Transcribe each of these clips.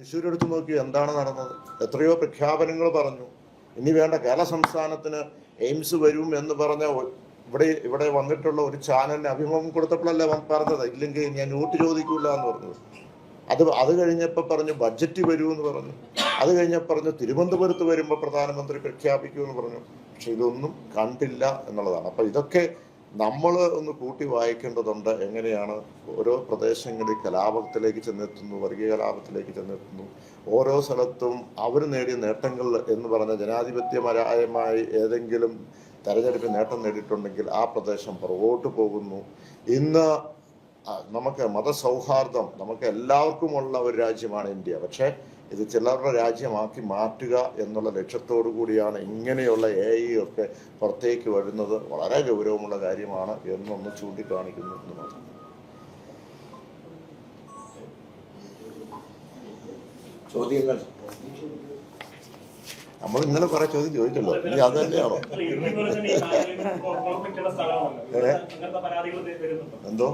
തൃശ്ശൂർ എടുത്തു നോക്കി എന്താണ് നടന്നത്? എത്രയോ പ്രഖ്യാപനങ്ങൾ പറഞ്ഞു. ഇനി വേണ്ട കേരള സംസ്ഥാനത്തിന് എയിംസ് വരും എന്ന് പറഞ്ഞ ഇവിടെ ഇവിടെ വന്നിട്ടുള്ള ഒരു ചാനലിന് അഭിമുഖം കൊടുത്തപ്പോഴല്ലേ പറഞ്ഞത്? ഇല്ലെങ്കിൽ ഞാൻ നോട്ട് ചോദിക്കൂല എന്ന് പറഞ്ഞത് അത് അത് കഴിഞ്ഞപ്പോൾ പറഞ്ഞു ബഡ്ജറ്റ് വരുമെന്ന് പറഞ്ഞു. അത് കഴിഞ്ഞപ്പോൾ പറഞ്ഞു തിരുവനന്തപുരത്ത് വരുമ്പോൾ പ്രധാനമന്ത്രി പ്രഖ്യാപിക്കൂ എന്ന് പറഞ്ഞു. പക്ഷെ ഇതൊന്നും കണ്ടില്ല എന്നുള്ളതാണ്. അപ്പം ഇതൊക്കെ നമ്മൾ ഒന്ന് കൂട്ടി വായിക്കേണ്ടതുണ്ട് എങ്ങനെയാണ് ഓരോ പ്രദേശങ്ങളിൽ കലാപത്തിലേക്ക് ചെന്നെത്തുന്നു വർഗീയ കലാപത്തിലേക്ക് ചെന്നെത്തുന്നു. ഓരോ സ്ഥലത്തും അവർ നേടിയ നേട്ടങ്ങൾ എന്ന് പറഞ്ഞ ജനാധിപത്യപരമായി ഏതെങ്കിലും തെരഞ്ഞെടുപ്പിൽ നേട്ടം നേടിയിട്ടുണ്ടെങ്കിൽ ആ പ്രദേശം പുറകോട്ട് പോകുന്നു. ഇന്ന് നമുക്ക് മതസൗഹാർദ്ദം നമുക്ക് എല്ലാവർക്കുമുള്ള ഒരു രാജ്യമാണ് ഇന്ത്യ. പക്ഷേ ഇത് ചിലരുടെ രാജ്യമാക്കി മാറ്റുക എന്നുള്ള ലക്ഷ്യത്തോടു കൂടിയാണ് ഇങ്ങനെയുള്ള എ ഐ ഒക്കെ പുറത്തേക്ക് വരുന്നത്. വളരെ ഗൗരവമുള്ള കാര്യമാണ് എന്നൊന്ന് ചൂണ്ടിക്കാണിക്കുന്നു എന്ന് മാത്രം. ചോദ്യങ്ങൾ. നമ്മൾ ഇന്നലെ കുറെ ചോദ്യം ചോദിച്ചല്ലോ. ഇനി അത് തന്നെയാണോ? എന്തോ?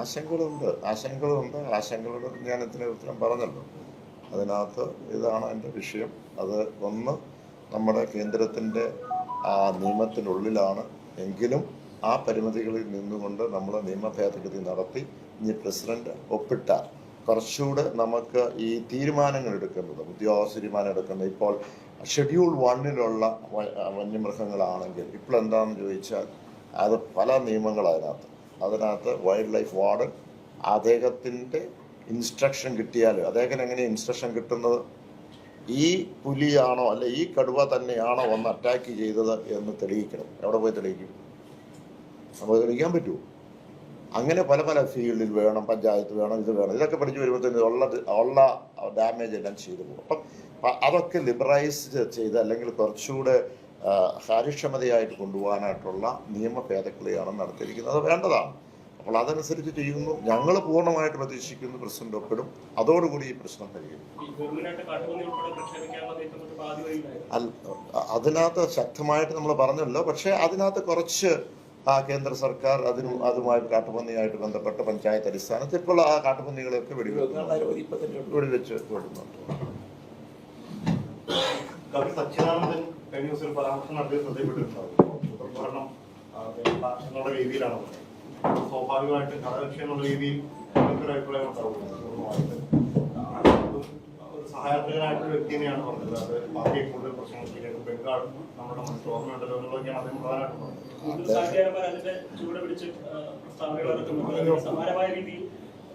ആശങ്കകളുണ്ട്. ആശങ്കകളുണ്ട്. ആശങ്കകളുടെ ഞാൻ ഇതിന് ഉത്തരം പറഞ്ഞല്ലോ. അതിനകത്ത് ഇതാണ് എന്റെ വിഷയം. അത് ഒന്ന് നമ്മുടെ കേന്ദ്രത്തിന്റെ ആ നിയമത്തിനുള്ളിലാണ്. എങ്കിലും ആ പരിമിതികളിൽ നിന്നുകൊണ്ട് നമ്മൾ നിയമ ഭേദഗതി നടത്തി ഇനി പ്രസിഡന്റ് ഒപ്പിട്ടാൽ കുറച്ചുകൂടെ നമുക്ക് ഈ തീരുമാനങ്ങൾ എടുക്കുന്നത് ഉദ്യോഗസ്ഥ തീരുമാനം എടുക്കുന്നത് ഇപ്പോൾ ഷെഡ്യൂൾ വണ്ണിലുള്ള വന്യമൃഗങ്ങളാണെങ്കിൽ ഇപ്പോൾ എന്താണെന്ന് ചോദിച്ചാൽ അത് പല നിയമങ്ങൾ അതിനകത്ത്. അതിനകത്ത് വൈൽഡ് ലൈഫ് വാർഡൻ അദ്ദേഹത്തിന്റെ ഇൻസ്ട്രക്ഷൻ കിട്ടിയാൽ അദ്ദേഹത്തിന് എങ്ങനെ ഇൻസ്ട്രക്ഷൻ കിട്ടുന്നത്? ഈ പുലിയാണോ അല്ലെ ഈ കടുവ തന്നെയാണോ വന്ന് അറ്റാക്ക് ചെയ്തത് എന്ന് തെളിയിക്കണം. എവിടെ പോയി തെളിയിക്കും? നമുക്ക് തെളിയിക്കാൻ പറ്റുമോ? അങ്ങനെ പല പല ഫീൽഡിൽ വേണം പഞ്ചായത്ത് വേണം ഇത് വേണം ഇതൊക്കെ പഠിച്ചു വരുമ്പോഴത്തേന് ഉള്ള ഉള്ള ഡാമേജ് എല്ലാം ചെയ്തു പോകും. അപ്പം അതൊക്കെ ലിബറൈസ് ചെയ്ത് അല്ലെങ്കിൽ കുറച്ചുകൂടെ കാര്യക്ഷമതയായിട്ട് കൊണ്ടുപോകാനായിട്ടുള്ള നിയമ ഭേദഗതിയാണ് നടത്തിയിരിക്കുന്നത്. അത് വേണ്ടതാണ്. അപ്പോൾ അതനുസരിച്ച് ചെയ്യുന്നു. ഞങ്ങൾ പൂർണമായിട്ട് പ്രതീക്ഷിക്കുന്നു പ്രസിഡന്റ് ഒപ്പിടും. അതോടുകൂടി ഈ പ്രശ്നം കഴിയും അതിനകത്ത് ശക്തമായിട്ട് നമ്മൾ പറഞ്ഞല്ലോ. പക്ഷേ അതിനകത്ത് കുറച്ച് ആ കേന്ദ്ര സർക്കാർ അതിനും അതുമായി കാട്ടുപന്നിയായിട്ട് ബന്ധപ്പെട്ട പഞ്ചായത്ത് അടിസ്ഥാനത്തിൽ ഇപ്പോൾ ആ കാട്ടുപന്നികളെയൊക്കെ വെടിവെച്ച് വിടുന്നുണ്ട് ഡോക്ടർ സച്ചിദാനന്ദൻ സ്വാഭാവികമായിട്ടും ഘടകകക്ഷി എന്നുള്ള രീതിയിൽ അഭിപ്രായം അതും ഒരു സഹായപ്രിയനായിട്ടുള്ള വ്യക്തി തന്നെയാണ് പറഞ്ഞത്. അത് പാർട്ടിയെ കൂടുതൽ പ്രശ്നങ്ങളിലേക്ക് ബംഗാൾ നമ്മുടെ മനസ്സിൽ ഓർമ്മയുണ്ടല്ലോ എന്നുള്ളതൊക്കെയാണ് അദ്ദേഹം പ്രധാനമായിട്ടും പറഞ്ഞത്. കൂടുതൽ സാഹിത്യകാരന്മാർ അതിന്റെ ചുവട് പിടിച്ച് ആ, പ്രസ്താവനകൾ ഇറക്കുന്നുണ്ട് അതിന് സമാനമായ രീതിയിൽ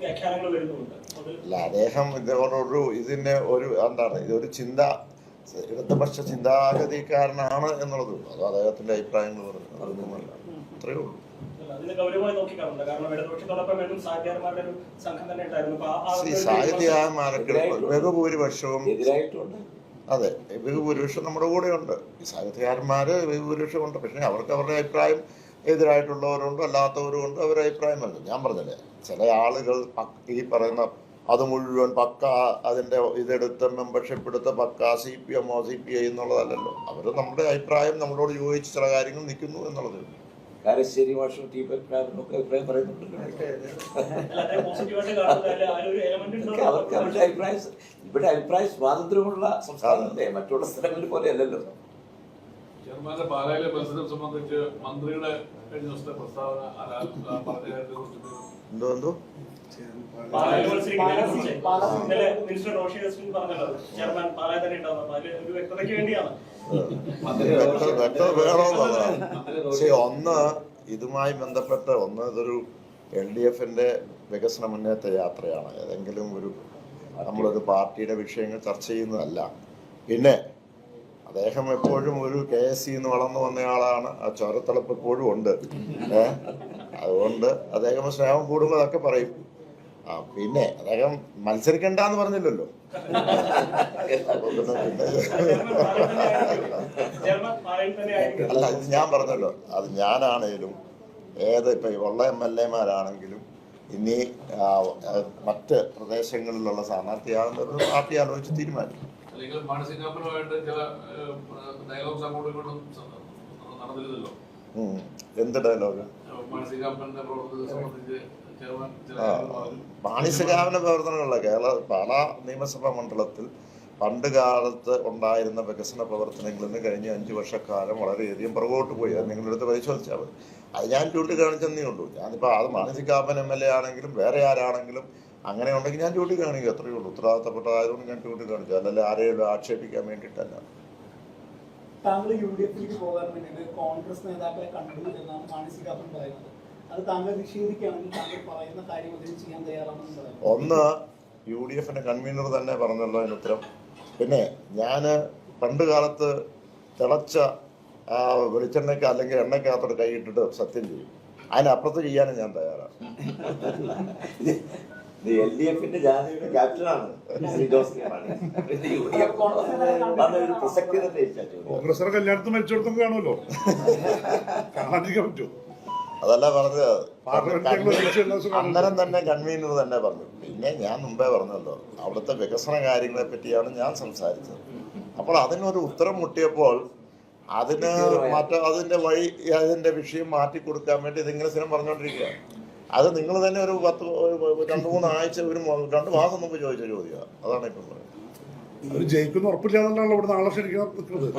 വ്യാഖ്യാനങ്ങൾ വരുന്നുണ്ട്. അല്ല അദ്ദേഹം ഇതോടൊരു ഇതിനെ ഒരു എന്താണ് ഇതൊരു ചിന്ത ഇടതുപക്ഷ ചിന്താഗതിക്കാരനാണ് എന്നുള്ളത് അത് അദ്ദേഹത്തിന്റെ അഭിപ്രായങ്ങൾ പറഞ്ഞു അതൊന്നുമല്ല അത്രയേ ഉള്ളൂ. അതിന് ഗൗരവമായി നോക്കിക്കാണുണ്ട് കാരണം ഇടതുപക്ഷത്തോടൊപ്പം വീണ്ടും സാഹിത്യകാരന്മാരുടെ ഒരു സംഘം തന്നെ ഉണ്ടായിരുന്നു. സാഹിത്യകാരന്മാരൊക്കെ ബഹുഭൂരിപക്ഷവും എതിരായിട്ടുണ്ട് അതെ ബഹുഭൂരിപക്ഷം നമ്മുടെ കൂടെയുണ്ട് ഈ സാഹിത്യകാരന്മാര് ബഹുഭൂരിപക്ഷം ഉണ്ട് പക്ഷേ അവർക്ക് അവരുടെ അഭിപ്രായം എതിരായിട്ടുള്ളവരുണ്ട് അല്ലാത്തവരും ഉണ്ട് അവരുടെ അഭിപ്രായം വരുന്നത് ഞാൻ പറഞ്ഞില്ലേ ചില ആളുകൾ ഈ പറയുന്ന അത് മുഴുവൻ പക്ക അതിന്റെ ഇതെടുത്ത് മെമ്പർഷിപ്പ് എടുത്ത് പക്ക സി പി എമ്മോ സി പി ഐ എന്നുള്ളതല്ലല്ലോ. അവർ നമ്മുടെ അഭിപ്രായം നമ്മളോട് യോജിച്ച് ചില കാര്യങ്ങൾ നിൽക്കുന്നു എന്നുള്ളത് കാരശ്ശേരി മാഷും ടി പത്മനാഭനും ഒക്കെ അഭിപ്രായം പറയുന്നുണ്ട് പോസിറ്റീവായിട്ട് കാണുന്നത് അല്ല, ഒരു എലമെന്റ് ഇതൊക്കെ അവർക്ക് അവരുടെ അഭിപ്രായം ഇവിടെ അഭിപ്രായ സ്വാതന്ത്ര്യമുള്ള സംസ്ഥാനമല്ലേ? മറ്റുള്ള സ്ഥലങ്ങളിൽ പോലെ അല്ലല്ലോ. ചെയർമാന്റെ പാലായിലെ മത്സരം സംബന്ധിച്ച് മന്ത്രിയുടെ കഴിഞ്ഞ ദിവസത്തെ പ്രസ്താവന പറഞ്ഞ കാര്യത്തെ കുറിച്ചിട്ട് എന്തോ എന്തോ? കുറിച്ച്. മിനിസ്റ്റർ റോഷി ഹസ്ബൻ പറഞ്ഞല്ലോ ചെയർമാൻ പാലായ തന്നെ ഉണ്ടാവും അതിൽ ഒരു വ്യക്തതയ്ക്ക് വേണ്ടിയാണ്. പക്ഷേ ഒന്ന് ഇതുമായി ബന്ധപ്പെട്ട് ഒന്ന് ഇതൊരു എൽ ഡി എഫിന്റെ വികസന മുന്നേറ്റ യാത്രയാണ്. ഏതെങ്കിലും ഒരു നമ്മളൊരു പാർട്ടിയുടെ വിഷയങ്ങൾ ചർച്ച ചെയ്യുന്നതല്ല. പിന്നെ അദ്ദേഹം എപ്പോഴും ഒരു കെ എസ് സി എന്ന് വളർന്നു വന്നയാളാണ് ആ ചോരത്തിളപ്പ് എപ്പോഴും ഉണ്ട്. ഏ? അതുകൊണ്ട് അദ്ദേഹം സ്നേഹം കൂടുമ്പോൾ അതൊക്കെ പറയും. ആ പിന്നെ അദ്ദേഹം മത്സരിക്കണ്ടെന്ന് പറഞ്ഞില്ലല്ലോ. അല്ല ഇത് ഞാൻ പറഞ്ഞല്ലോ. അത് ഞാനാണേലും ഏത് ഇപ്പൊ ഉള്ള എം എൽ എമാരാണെങ്കിലും ഇനി മറ്റ് പ്രദേശങ്ങളിലുള്ള സ്ഥാനാർത്ഥിയാകുന്നത് പാർട്ടി ആലോചിച്ച് തീരുമാനിക്കും. അല്ലെങ്കിൽ മാനസികാപരമായിട്ട് ചില ഡയലോഗ്സ് അങ്ങോട്ടും ഇങ്ങോട്ടും നടന്നിരുന്നല്ലോ. എന്ത് ഡയലോഗ്? പ്രവർത്തനത്തെ സംബന്ധിച്ച് മാണിസകാവിന്റെ പ്രവർത്തനങ്ങളല്ല കേരള പാലാ നിയമസഭാ മണ്ഡലത്തിൽ പണ്ട് കാലത്ത് ഉണ്ടായിരുന്ന വികസന പ്രവർത്തനങ്ങളിൽ നിന്ന് കഴിഞ്ഞ അഞ്ച് വർഷക്കാലം വളരെയധികം പുറകോട്ട് പോയി. അത് നിങ്ങളെടുത്ത് പരിശോധിച്ചാൽ മതി. അത് ഞാൻ ചൂണ്ടിക്കാണിച്ചെന്നേ ഉള്ളൂ. ഞാനിപ്പോൾ അത് മാനസികാപൻ എം എൽ എ ആണെങ്കിലും വേറെ ആരാണെങ്കിലും അങ്ങനെ ഉണ്ടെങ്കിൽ ഞാൻ ചൂണ്ടിക്കാണിക്കും അത്രയേ ഉള്ളൂ. ഉത്തരവാദിത്തപ്പെട്ടതായതുകൊണ്ട് ഞാൻ ചൂണ്ടിക്കാണിച്ചു അല്ലല്ല ആരെയും ആക്ഷേപിക്കാൻ വേണ്ടിയിട്ടല്ല. താങ്കൾ യു ഡി എഫിലേക്ക് പോകാൻ വേണ്ടിയിട്ട് കോൺഗ്രസ് നേതാക്കളെ കണ്ടു എന്നാണ് മാനസികാപൻ പറയുന്നത്. ഒന്ന് യു ഡി എഫിന്റെ കൺവീനർ തന്നെ പറഞ്ഞല്ലോ അതിന് ഉത്തരം. പിന്നെ ഞാൻ പണ്ട് കാലത്ത് തിളച്ച ആ വെളിച്ചെണ്ണയ്ക്ക് അല്ലെങ്കിൽ എണ്ണയ്ക്കകത്തോട്ട് കൈയിട്ടിട്ട് സത്യം ചെയ്യും. അതിനപ്പുറത്ത് ചെയ്യാനും ഞാൻ തയ്യാറാണ്. എൽ ഡി എഫിന്റെ ക്യാപ്റ്റനാണ് ശ്രീ ജോസ്. കോൺഗ്രസ് മരിച്ചെടുത്തും കാണുമല്ലോ. കാണാതിരിക്കാൻ പറ്റുമോ? അതല്ല പറഞ്ഞത്. അന്നേരം തന്നെ കൺവീനർ തന്നെ പറഞ്ഞു. പിന്നെ ഞാൻ മുമ്പേ പറഞ്ഞല്ലോ അവിടുത്തെ വികസന കാര്യങ്ങളെ പറ്റിയാണ് ഞാൻ സംസാരിച്ചത്. അപ്പോൾ അതിനൊരു ഉത്തരം മുട്ടിയപ്പോൾ അതിന് മറ്റ അതിന്റെ വഴി അതിന്റെ വിഷയം മാറ്റി കൊടുക്കാൻ വേണ്ടി ഇതിങ്ങനെ സ്ഥിരം പറഞ്ഞുകൊണ്ടിരിക്കുക. അത് നിങ്ങൾ തന്നെ ഒരു പത്ത് രണ്ടു രണ്ട് മൂന്ന് ആഴ്ച ഒരു രണ്ടു മാസം മുമ്പ് ചോദിച്ച ചോദ്യമാണ് അതാണ് ഇപ്പം പറയുന്നത് അവർ ജയിക്കുന്ന ഉറപ്പില്ലാതല്ലാണല്ലോ ഇവിടെ നാളെ ശരിക്കും നിൽക്കുന്നത്.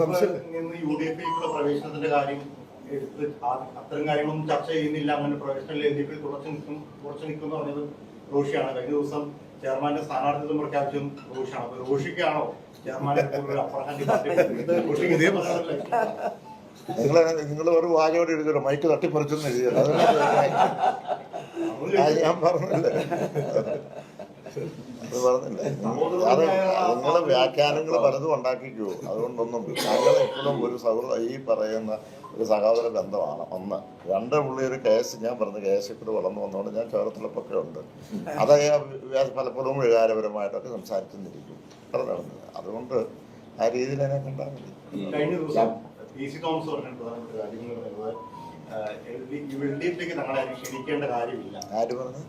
സംശയം യു ഡി എഫ് പ്രവേശനത്തിന്റെ കാര്യം എടുത്ത് അത്തരം കാര്യങ്ങളൊന്നും ചർച്ച ചെയ്യുന്നില്ല. അങ്ങനെ പ്രൊഫഷണൽ എൽ ഡി പി തുടച്ചു നിൽക്കും തുടച്ചു നിൽക്കും എന്ന് പറഞ്ഞത് റോഷിയാണ്. കഴിഞ്ഞ ദിവസം ചെയർമാന്റെ സ്ഥാനാർത്ഥിത്വം പ്രഖ്യാപിച്ചതും റോഷിയാണ്. അപ്പൊ റോഷിക്കാണോ ചെയർമാനെ പോലുള്ള upper hand പാർട്ടി റോഷിക്ക് ഇതേ പ്രശ്നമല്ലേ? നിങ്ങൾ നിങ്ങൾ ഒരു വാചകോടെ എഴുതിയല്ലോ. മൈക്ക് തട്ടിപ്പറിച്ചെന്ന് എഴുതിയല്ലോ. അത് ഞാൻ പറഞ്ഞില്ലേ? അത് പറഞ്ഞില്ലേ? അത് നിങ്ങളെ വ്യാഖ്യാനങ്ങൾ പലതും ഉണ്ടാക്കിക്കോ. അതുകൊണ്ടൊന്നും ഞങ്ങൾ എപ്പോഴും ഒരു സൗഹൃദ ഈ പറയുന്ന ഒരു സഹോദര ബന്ധമാണ് ഒന്ന്. രണ്ട് പുള്ളി ഒരു കേസ് ഞാൻ പറഞ്ഞ കേസിൽ കൂടെ വളർന്നു വന്നുകൊണ്ട് ഞാൻ ചോരത്തിലൊക്കെ ഉണ്ട്. അത് പലപ്പോഴും വികാരപരമായിട്ടൊക്കെ സംസാരിച്ചെന്നിരിക്കും. നടന്നത്. അതുകൊണ്ട് ആ രീതിയിൽ എന്നെ കണ്ടാൽ മതി. ആര് പറഞ്ഞു?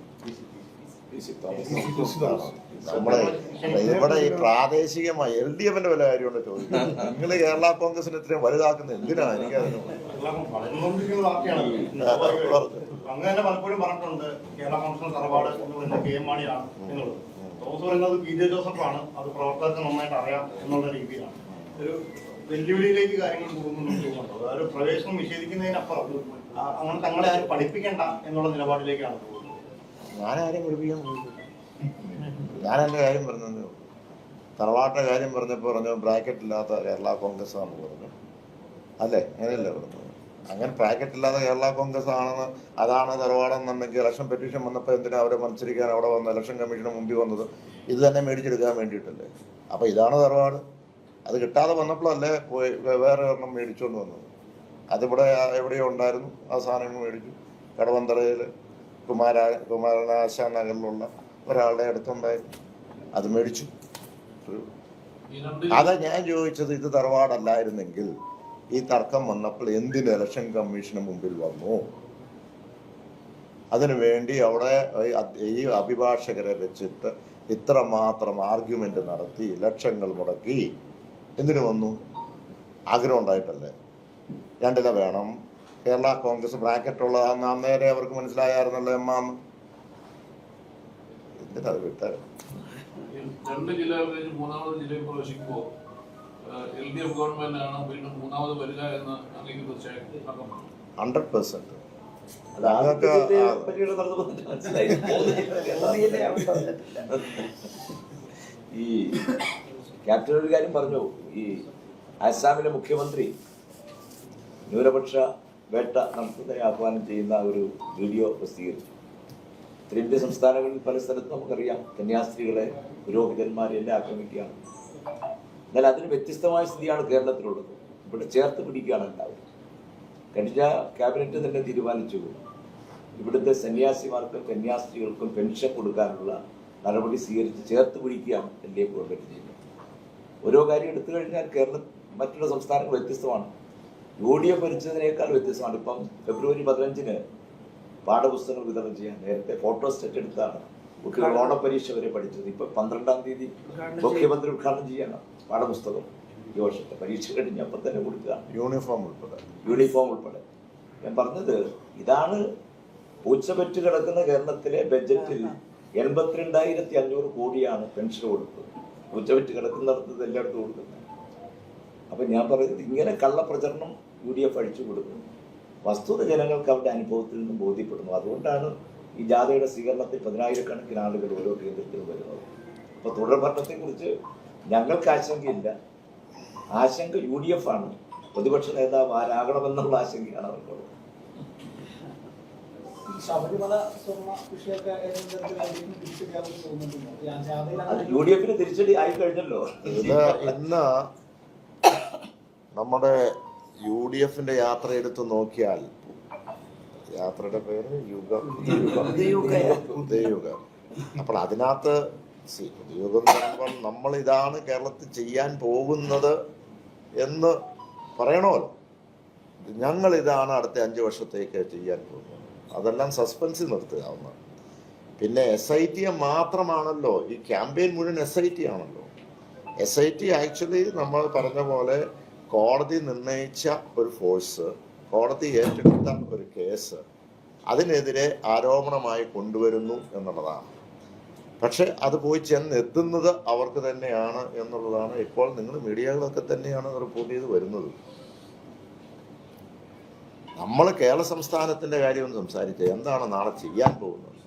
ഇവിടെ ഈ പ്രാദേശികമായി എൽ ഡി എഫിന്റെ വല്ല കാര്യമുണ്ടോ ചോദിക്കുന്നത്. നിങ്ങൾ കേരള കോൺഗ്രസിന് ഇത്രയും വലുതാക്കുന്നത് എന്തിനാ? എനിക്ക് എല്ലാം വളർന്നുകൊണ്ടിരിക്കുന്ന വാർത്തയാണ് അങ്ങ് തന്നെ പലപ്പോഴും പറഞ്ഞിട്ടുണ്ട് കേരള എന്നുള്ളത് അത് അറിയാം എന്നുള്ള ഒരു വെല്ലുവിളിയിലേക്ക് കാര്യങ്ങൾ പോകുന്നു തോന്നുന്നുണ്ട്. അതായത് പ്രവേശനം നിഷേധിക്കുന്നതിനപ്പുറം അങ്ങനെ തങ്ങളെ ആരും പഠിപ്പിക്കേണ്ട എന്നുള്ള നിലപാടിലേക്കാണ് പോകുന്നത്. ഞാൻ വിളിപ്പിക്കാൻ പോയില്ല ഞാൻ എന്റെ കാര്യം പറഞ്ഞതേ ഉള്ളൂ. കാര്യം പറഞ്ഞപ്പോൾ പറഞ്ഞു ബ്രാക്കറ്റ് ഇല്ലാത്ത കേരള കോൺഗ്രസ് ആണെന്ന് പറഞ്ഞു. അല്ലേ? അങ്ങനെയല്ലേ പറഞ്ഞത്? അങ്ങനെ ബ്രാക്കറ്റ് ഇല്ലാത്ത കേരള കോൺഗ്രസ് ആണെന്ന് അതാണ് തറവാടെന്നുണ്ടെങ്കിൽ ഇലക്ഷൻ പെറ്റീഷൻ വന്നപ്പോൾ എന്തിനാ അവരെ മത്സരിക്കാൻ അവിടെ വന്ന് ഇലക്ഷൻ കമ്മീഷന് മുമ്പിൽ വന്നത്? ഇത് തന്നെ മേടിച്ചെടുക്കാൻ വേണ്ടിയിട്ടല്ലേ? അപ്പോൾ ഇതാണ് തറവാട്. അത് കിട്ടാതെ വന്നപ്പോഴല്ലേ പോയി വേറെ ഒരെണ്ണം മേടിച്ചുകൊണ്ട് വന്നത്. അതിവിടെ എവിടെയോ ഉണ്ടായിരുന്നു. ആ സാധനങ്ങൾ മേടിച്ചു. കടവന്തറയിൽ കുമാര കുമാരനാശ നഗറിലുള്ള ഒരാളുടെ അടുത്തുണ്ടായിരുന്നു അത് മേടിച്ചു. അതാ ഞാൻ ചോദിച്ചത് ഇത് തറവാടല്ലായിരുന്നെങ്കിൽ ഈ തർക്കം വന്നപ്പോൾ എന്തിന് ഇലക്ഷൻ കമ്മീഷന് മുമ്പിൽ വന്നു? അതിനു വേണ്ടി അവിടെ ഈ അഭിഭാഷകരെ വെച്ചിട്ട് ഇത്രമാത്രം ആർഗ്യുമെന്റ് നടത്തി ലക്ഷങ്ങൾ മുടക്കി എന്തിനു വന്നു? ആഗ്രഹം ഉണ്ടായിട്ടല്ലേ? രണ്ടില വേണം. കേരള കോൺഗ്രസ് ബ്രാക്കറ്റ് ഉള്ളതാന്ന് അന്നേരെ അവർക്ക് മനസ്സിലായായിരുന്നല്ലോ എമ്മാന്ന് എന്നിട്ട് അത് വിട്ടത് ഈ രണ്ട് ജില്ലകൾ കഴിഞ്ഞ് മൂന്നാമത് ജില്ലയിൽ പ്രവേശിക്കുമ്പോൾ എൽ ഡി എഫ് ഗവൺമെന്റ് ആണ് വീണ്ടും മൂന്നാമത് വരിക എന്ന് അങ്ങേക്ക് തീർച്ചയായും അർത്ഥമാണ് ഹൺഡ്രഡ് പെർസെന്റ്. ഈ ക്യാപ്റ്റൻ ഒരു കാര്യം പറഞ്ഞു. ഈ ആസാമിലെ മുഖ്യമന്ത്രി ന്യൂനപക്ഷ വേട്ട നടത്തുന്നതിനെ ആഹ്വാനം ചെയ്യുന്ന ഒരു വീഡിയോ പ്രസിദ്ധീകരിച്ചു. ഉത്തരേന്ത്യ സംസ്ഥാനങ്ങളിൽ പല സ്ഥലത്തും നമുക്കറിയാം കന്യാസ്ത്രീകളെ പുരോഹിതന്മാരെ എല്ലാം ആക്രമിക്കുകയാണ്. എന്നാൽ അതിന് വ്യത്യസ്തമായ സ്ഥിതിയാണ് കേരളത്തിലുള്ളത്. ഇവിടെ ചേർത്ത് പിടിക്കുകയാണ് ഉണ്ടാവുക കഴിഞ്ഞ ക്യാബിനറ്റ് തന്നെ തീരുമാനിച്ചു. ഇവിടുത്തെ സന്യാസിമാർക്കും കന്യാസ്ത്രീകൾക്കും പെൻഷൻ കൊടുക്കാനുള്ള നടപടി സ്വീകരിച്ച് ചേർത്ത് പിടിക്കുകയാണ് എൽ ഡി എഫ് ഗവൺമെന്റ് ചെയ്യുന്നത്. ഓരോ കാര്യം എടുത്തു കഴിഞ്ഞാൽ കേരളം മറ്റുള്ള സംസ്ഥാനങ്ങൾ വ്യത്യസ്തമാണ്. യു ഡി എഫ് ഭരിച്ചതിനേക്കാൾ വ്യത്യസ്തമാണ്. ഇപ്പം ഫെബ്രുവരി പതിനഞ്ചിന് പാഠപുസ്തകങ്ങൾ വിതരണം ചെയ്യാൻ നേരത്തെ ഫോട്ടോ സ്റ്റെറ്റ് എടുത്താണ് കുട്ടികൾ ഓണപരീക്ഷ വരെ പഠിച്ചത്. ഇപ്പൊ പന്ത്രണ്ടാം തീയതി മുഖ്യമന്ത്രി ഉദ്ഘാടനം ചെയ്യണം പാഠപുസ്തകം ഈ വർഷത്തെ പരീക്ഷ കഴിഞ്ഞ് അപ്പം തന്നെ കൊടുക്കുക യൂണിഫോം ഉൾപ്പെടെ. യൂണിഫോം ഉൾപ്പെടെ. ഞാൻ പറഞ്ഞത് ഇതാണ് പൂച്ചപെറ്റ് കിടക്കുന്ന കേരളത്തിലെ ബഡ്ജറ്റിൽ എൺപത്തിരണ്ടായിരത്തി അഞ്ഞൂറ് കോടിയാണ് പെൻഷൻ കൊടുത്തത്. പൂച്ചപെറ്റ് കിടക്കുന്നിടത്ത് എല്ലായിടത്തും കൊടുക്കുന്നത് അപ്പൊ ഞാൻ പറയുന്നത് ഇങ്ങനെ കള്ളപ്രചരണം യു ഡി എഫ് അഴിച്ചു കൊടുക്കുന്നു. വസ്തുത ജനങ്ങൾക്ക് അവരുടെ അനുഭവത്തിൽ നിന്നും ബോധ്യപ്പെടുന്നു. അതുകൊണ്ടാണ് ഈ ജാഥയുടെ സ്വീകരണത്തിൽ പതിനായിരക്കണക്കിന് ആളുകൾ ഓരോ കേന്ദ്രത്തിലും വരുന്നത്. അപ്പൊ തുടർ ഭരണത്തെക്കുറിച്ച് ഞങ്ങൾക്ക് ആശങ്കയില്ല. ആശങ്ക യു ഡി എഫ് ആണ്. പ്രതിപക്ഷ നേതാവ് ആരാകണമെന്നുള്ള ആശങ്കയാണ് അവർക്കുള്ളത് ഈ ശബരിമല യു ഡി എഫിന് തിരിച്ചടി ആയി കഴിഞ്ഞല്ലോ. ഇന്ന് നമ്മുടെ യു ഡി എഫിന്റെ യാത്ര എടുത്ത് നോക്കിയാൽ യാത്രയുടെ പേര് യുഗം. അപ്പോൾ അതിനകത്ത് യുഗം എന്ന് പറയുമ്പോൾ നമ്മൾ ഇതാണ് കേരളത്തിൽ ചെയ്യാൻ പോകുന്നത് എന്ന് പറയണമല്ലോ. ഞങ്ങൾ ഇതാണ് അടുത്ത അഞ്ച് വർഷത്തേക്ക് ചെയ്യാൻ പോകുന്നത്. അതെല്ലാം സസ്പെൻസിൽ നിർത്തുക ഒന്ന് പിന്നെ എസ് ഐ ടി മാത്രമാണല്ലോ ഈ ക്യാമ്പയിൻ മുഴുവൻ എസ് ഐ ടി ആണല്ലോ. എസ് ഐ ടി ആക്ച്വലി നമ്മൾ പറഞ്ഞ പോലെ കോടതി നിർണയിച്ച ഒരു ഫോഴ്സ് കോടതി ഏറ്റെടുത്ത ഒരു കേസ് അതിനെതിരെ ആരോപണമായി കൊണ്ടുവരുന്നു എന്നുള്ളതാണ്. പക്ഷെ അത് പോയി ചെന്നെത്തുന്നത് അവർക്ക് തന്നെയാണ് എന്നുള്ളതാണ് ഇപ്പോൾ നിങ്ങൾ മീഡിയകളൊക്കെ തന്നെയാണ് റിപ്പോർട്ട് ചെയ്ത് വരുന്നത്. നമ്മൾ കേരള സംസ്ഥാനത്തിന്റെ കാര്യം ഒന്ന് സംസാരിച്ചത് എന്താണ് നാളെ ചെയ്യാൻ പോകുന്നത്?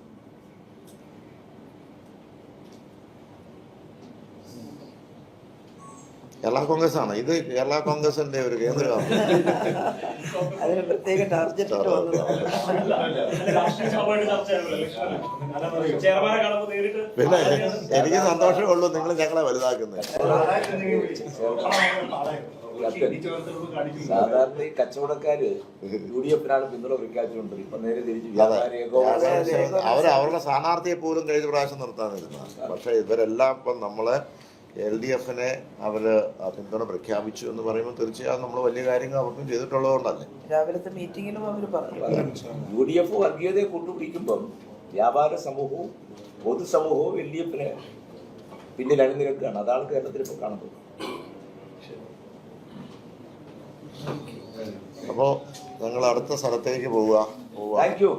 കേരള കോൺഗ്രസ് ആണ് ഇത് കേരള കോൺഗ്രസിന്റെ ഒരു കേന്ദ്രമാണ്. അതിന് പ്രത്യേക പിന്നെ എനിക്ക് സന്തോഷമേ ഉള്ളൂ നിങ്ങൾ ഞങ്ങളെ വലുതാക്കുന്നത് സാധാരണ ഈ കച്ചവടക്കാര് യു ഡി എഫിനാണ് പിന്തുണ പ്രഖ്യാപിച്ചുകൊണ്ട് ഇപ്പൊ നേരെ തിരിച്ചു അവർ അവരുടെ സ്ഥാനാർത്ഥിയെ പോലും കഴിഞ്ഞ പ്രാവശ്യം നിർത്താനിരുന്ന പക്ഷെ ഇവരെല്ലാം ഇപ്പം നമ്മളെ എൽ ഡി എഫിനെ അവർ പിന്തുണ പ്രഖ്യാപിച്ചു എന്ന് പറയുമ്പോൾ തീർച്ചയായും നമ്മൾ വലിയ കാര്യങ്ങൾ അവർക്കും ചെയ്തിട്ടുള്ളതുകൊണ്ടല്ലേ. രാവിലത്തെ മീറ്റിങ്ങിലും അവർ പറഞ്ഞു. യു ഡി എഫ് വർഗീയതയെ കൂട്ടുപിടിക്കുമ്പം വ്യാപാര സമൂഹവും പൊതുസമൂഹവും എൽ ഡി എഫിന് പിന്നിൽ അണിനിരക്കുകയാണ്. അതാണ് കേരളത്തിൽ ഇപ്പോൾ കാണുന്നത്. അപ്പോൾ ഞങ്ങൾ അടുത്ത സ്ഥലത്തേക്ക് പോവുക. പോവുക. Thank you.